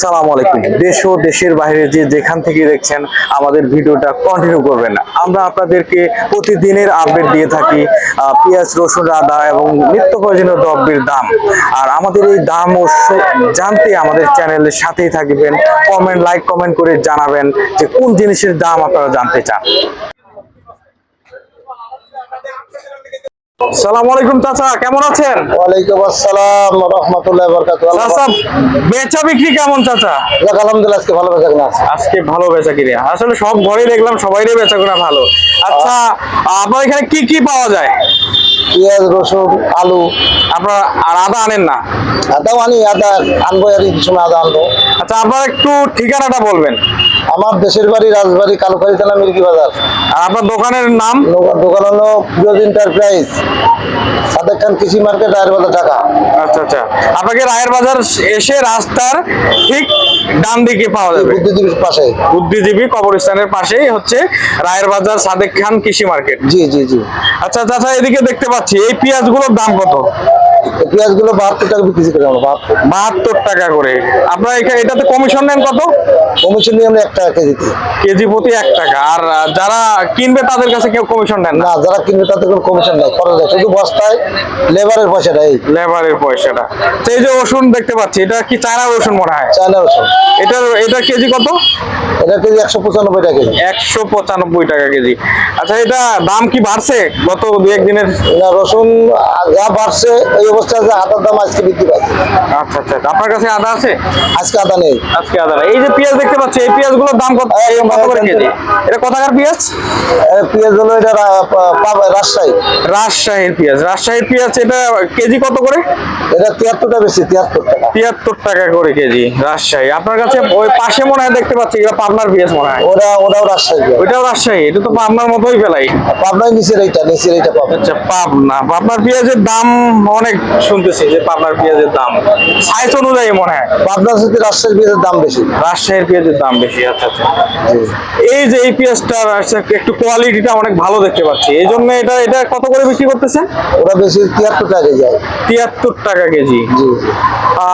সালাম আলাইকুম। দেশ ও দেশের বাইরে যে যেখান থেকে দেখছেন আমাদের ভিডিওটা কন্টিনিউ করবেন আমরা আপনাদেরকে প্রতিদিনের আপডেট দিয়ে থাকি পেঁয়াজ রসুন আদা এবং নিত্য প্রয়োজনীয় দ্রব্যের দাম। আর আমাদের এই দাম ও জানতে আমাদের চ্যানেলের সাথেই থাকবেন। কমেন্ট লাইক কমেন্ট করে জানাবেন যে কোন জিনিসের দাম আপনারা জানতে চান। সালাম আলাইকুম চাচা কেমন আছেন? ওয়ালাইকুম আসসালাম রহমতুল্লাহ বরকাত চাচা বেচা বিক্রি কেমন চাচা? আলহামদুলিল্লাহ আজকে ভালো বেচা কিনা আছে। আজকে ভালো বেচা কিনে। আসলে সব ঘরে দেখলাম সবাইরই বেচা কিনা ভালো। আচ্ছা আপনার এখানে কি কি পাওয়া যায়? পেঁয়াজ রসুন আলু। আপনার আর আদা আনেন না? আদাও আনি আদা আনব আর আদা আনব। আচ্ছা আপনার একটু ঠিকানাটা বলবেন। আমার দেশের বাড়ি রাজবাড়ি কালুখালী থানা মিল্কি বাজার। আর আপনার দোকানের নাম? দোকান দোকান হলো প্রিয় এন্টারপ্রাইজ সাদেক খান কৃষি মার্কেট রায়ের বাজার ঢাকা। আচ্ছা আচ্ছা। আপনাকে রায়ের বাজার এসে রাস্তার ঠিক ডান দিকে পাওয়া যাবে। বুদ্ধিজীবীর পাশে বুদ্ধিজীবী কবরস্থানের পাশেই হচ্ছে রায়ের বাজার সাদেক খান কৃষি মার্কেট। জি জি জি। আচ্ছা চাচা এদিকে দেখতে পাচ্ছি এই পেঁয়াজগুলোর দাম কত? এই পেঁয়াজগুলো বাহাত্তর টাকা বিক্রি করে আমরা বাহাত্তর। টাকা করে। আপনার এটাতে কমিশন নেন কত? কমিশন নিয়ে আমরা এক টাকা কেজিতে কেজি প্রতি এক টাকা। আর যারা কিনবে তাদের কাছে কেউ কমিশন নেন না? যারা কিনবে তাদের কোনো কমিশন নাই। খরচ নেই। শুধু বস্তায় লেবারের পয়সাটা এই। লেবারের পয়সাটা। এই যে রসুন দেখতে পাচ্ছি এটা কি চায়না রসুন মনে হয়? চায়না রসুন। এটার এটা কেজি কত? এটা কেজি একশো পঁচানব্বই টাকা কেজি। একশো পঁচানব্বই টাকা কেজি। আচ্ছা এটা দাম কি বাড়ছে? গত দু একদিনের না রসুন যা বাড়ছে এই অবস্থায় আছে আদার দাম আজকে বৃদ্ধি পাচ্ছে। আচ্ছা আচ্ছা আপনার কাছে আদা আছে? আজকে আদা নেই। আজকে আদা নেই। এই যে পেঁয়াজ দেখতে পাচ্ছি এই দাম কত কত করে কেজি? এটা কোথাকার পেঁয়াজ? এ, পেঁয়াজ হলো এটা রাজশাহী। রাজশাহীর পেঁয়াজ। রাজশাহীর পেঁয়াজ এটা কেজি কত করে? এটা তিয়াত্তরটা বেশি তিয়াত্তর টাকা তিয়াত্তর টাকা করে কেজি রাজশাহী। আপনার কাছে ওই পাশে মনে হয় দেখতে পাচ্ছি এটা পাবনার পেঁয়াজ মনে হয়। ওরা ওরাও রাজশাহী। ওইটাও রাজশাহী এটা তো পাবনার মতোই পাবনায় নিচের এইটা নিচের এইটা পাবে আচ্ছা পাবনা। পাবনার পেঁয়াজের দাম অনেক শুনতেছি যে পাবনার পেঁয়াজের দাম। সাইজ অনুযায়ী মনে হয়। পাবনার সাথে রাজশাহীর পেঁয়াজের দাম বেশি। রাজশাহীর পেঁয়াজের দাম বেশি আচ্ছা আচ্ছা। এই যে এই পেঁয়াজটার আচ্ছা, একটু কোয়ালিটিটা অনেক ভালো দেখতে পাচ্ছি। এই জন্য এটা এটা কত করে বিক্রি করতেছেন ওরা বেশি তিয়াত্তর টাকা যায় তিয়াত্তর টাকা কেজি। জি।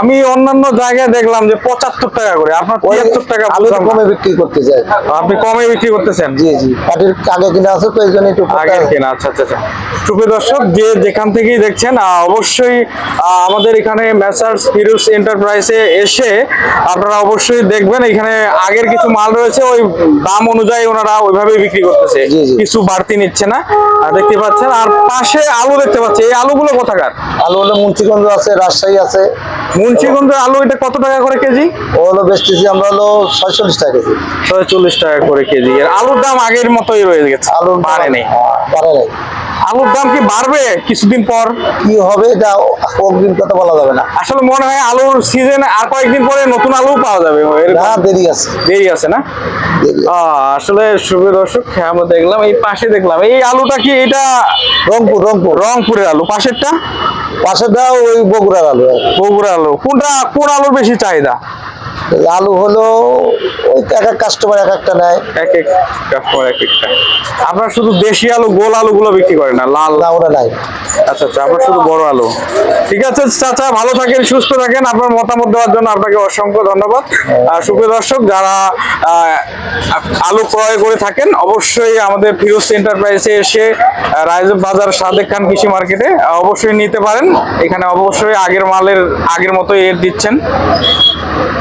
আমি অন্যান্য জায়গায় দেখলাম যে পঁচাত্তর টাকা করে। আপনার তিয়াত্তর টাকা কমে বিক্রি করতে যায় আপনি কমে বিক্রি করতেছেন? জি জি। পাটির আগে কিনা আছে তো এই জন্য একটু আগের কেনা আচ্ছা আচ্ছা আচ্ছা। সুপ্রিয় দর্শক যে যেখান থেকেই দেখছেন অবশ্যই আমাদের এখানে মেসার্স ফিরুজ এন্টারপ্রাইজে এসে আপনারা অবশ্যই দেখবেন এখানে আগের কিছু মাল রয়েছে ওই দাম অনুযায়ী ওনারা ওইভাবেই বিক্রি করতেছে। জি, জি। কিছু বাড়তি নিচ্ছে না। আর দেখতে পাচ্ছেন আর পাশে আলু দেখতে পাচ্ছি এই আলুগুলো কোথাকার? আলু হলো মুন্সিগঞ্জ আছে রাজশাহী আছে। মুন্সিগঞ্জের আলু এটা কত টাকা করে কেজি? ও হলো বেচতেছি আমরা হলো ছয়চল্লিশ টাকা কেজি। চল্লিশ টাকা করে কেজি। আর আলুর দাম আগের মতোই রয়ে গেছে আলুর বাড়ে নেই। পারে নাই। আলুর দাম কি বাড়বে কিছুদিন পর? কি হবে এটা অগ্রিম কথা বলা যাবে না। আসলে মনে হয় আলুর সিজন আর কয়েকদিন পরে নতুন আলু পাওয়া যাবে। না দেরি আছে। দেরি আছে না? আসলে শুভ দর্শক হ্যাঁ, আমরা দেখলাম এই পাশে দেখলাম। এই আলুটা কি এটা রংপুর রংপুর। রংপুরের আলু পাশেরটা? পাশেটা ওই বগুড়ার আলু বগুড়ার আলু। কোনটা কোন আলুর বেশি চাহিদা? আলু হলো ওই এক এক কাস্টমার এক একটা নেয়। এক এক কাস্টমার এক একটা। আপনার শুধু দেশি আলু গোল আলুগুলো বিক্রি করেন না লাল? না ওরা নাই। আচ্ছা আচ্ছা আপনার শুধু বড় আলু। ঠিক আছে চাচা ভালো থাকেন সুস্থ থাকেন। আপনার মতামত দেওয়ার জন্য আপনাকে অসংখ্য ধন্যবাদ। আর সুপ্রিয় দর্শক যারা আলু ক্রয় করে থাকেন অবশ্যই আমাদের ফিরোজ এন্টারপ্রাইজে এসে রাইজ বাজার সাদেক খান কৃষি মার্কেটে অবশ্যই নিতে পারেন। এখানে অবশ্যই আগের মালের আগের মতোই এর দিচ্ছেন।